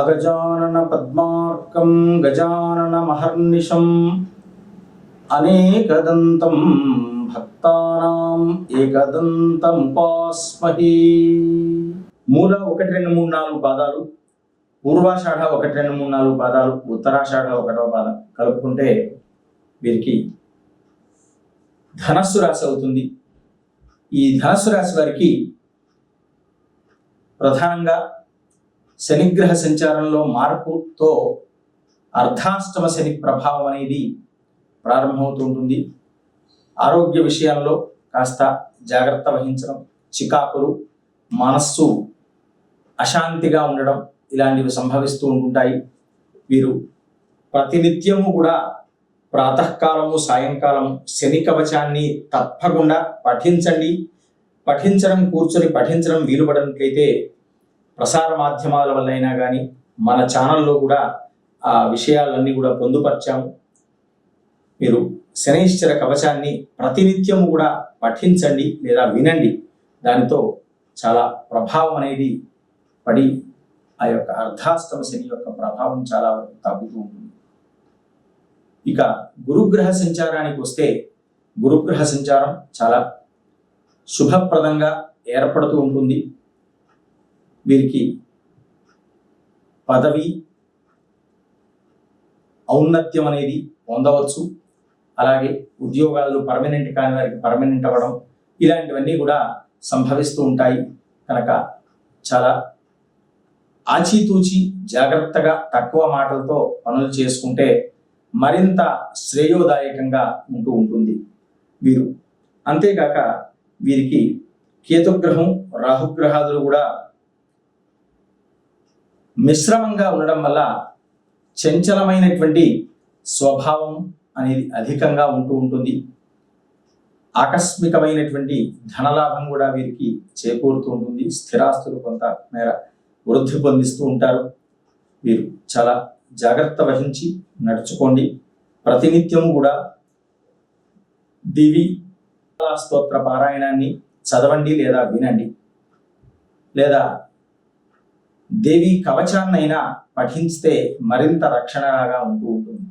అగజానన పద్మార్కం గజానన మహర్నిశం అనేకదంతం భక్తానాం ఏకదంతముపాస్మహి మూల ఒకటి రెండు మూడు నాలుగు పాదాలు పూర్వాషాఢ ఒకటి రెండు మూడు నాలుగు పాదాలు ఉత్తరాషాఢ ఒకటవ పాదం కలుపుకుంటే వీరికి ధనస్సు రాశి అవుతుంది. ఈ ధనస్సు రాశి వారికి ప్రధానంగా శనిగ్రహ సంచారంలో మార్పుతో అర్ధాష్టమ శని ప్రభావం అనేది ప్రారంభమవుతూ ఉంటుంది ఆరోగ్య విషయాల్లో కాస్త జాగ్రత్త వహించడం చికాకులు మనస్సు అశాంతిగా ఉండడం ఇలాంటివి సంభవిస్తూ ఉంటుంటాయి. వీరు ప్రతినిత్యము కూడా ప్రాతకాలము సాయంకాలం శని కవచాన్ని తప్పకుండా పఠించండి. పఠించడం కూర్చొని పఠించడం వీలు పడినట్లయితే ప్రసార మాధ్యమాల వల్ల అయినా కానీ మన ఛానల్లో కూడా ఆ విషయాలన్నీ కూడా పొందుపరిచాము. మీరు శనైశ్చర కవచాన్ని ప్రతినిత్యము కూడా పఠించండి లేదా వినండి. దానితో చాలా ప్రభావం అనేది పడి ఆ యొక్క అర్ధాష్టమ శని యొక్క ప్రభావం చాలా వరకు తగ్గుతూ ఉంటుంది. ఇక గురుగ్రహ సంచారానికి వస్తే గురుగ్రహ సంచారం చాలా శుభప్రదంగా ఏర్పడుతూ ఉంటుంది. వీరికి పదవి ఔన్నత్యం అనేది పొందవచ్చు. అలాగే ఉద్యోగాలు పర్మనెంట్ కాని వారికి పర్మనెంట్ అవ్వడం ఇలాంటివన్నీ కూడా సంభవిస్తూ ఉంటాయి. కనుక చాలా ఆచితూచి జాగ్రత్తగా తక్కువ మాటలతో పనులు చేసుకుంటే మరింత శ్రేయోదాయకంగా ఉంటూ ఉంటుంది వీరు. అంతేకాక వీరికి కేతుగ్రహం రాహుగ్రహాదులు కూడా మిశ్రమంగా ఉండడం వల్ల చంచలమైనటువంటి స్వభావం అనేది అధికంగా ఉంటూ ఉంటుంది. ఆకస్మికమైనటువంటి ధనలాభం కూడా వీరికి చేకూరుతూ ఉంటుంది. స్థిరాస్తులు కొంత మేర వృద్ధి పొందిస్తూ ఉంటారు. వీరు చాలా జాగ్రత్త వహించి నడుచుకోండి. ప్రతినిత్యం కూడా దివి స్తోత్ర పారాయణాన్ని చదవండి లేదా వినండి. లేదా దేవి కవచాన్నైనా పఠించితే మరింత రక్షణగా ఉంటూ ఉంటుంది.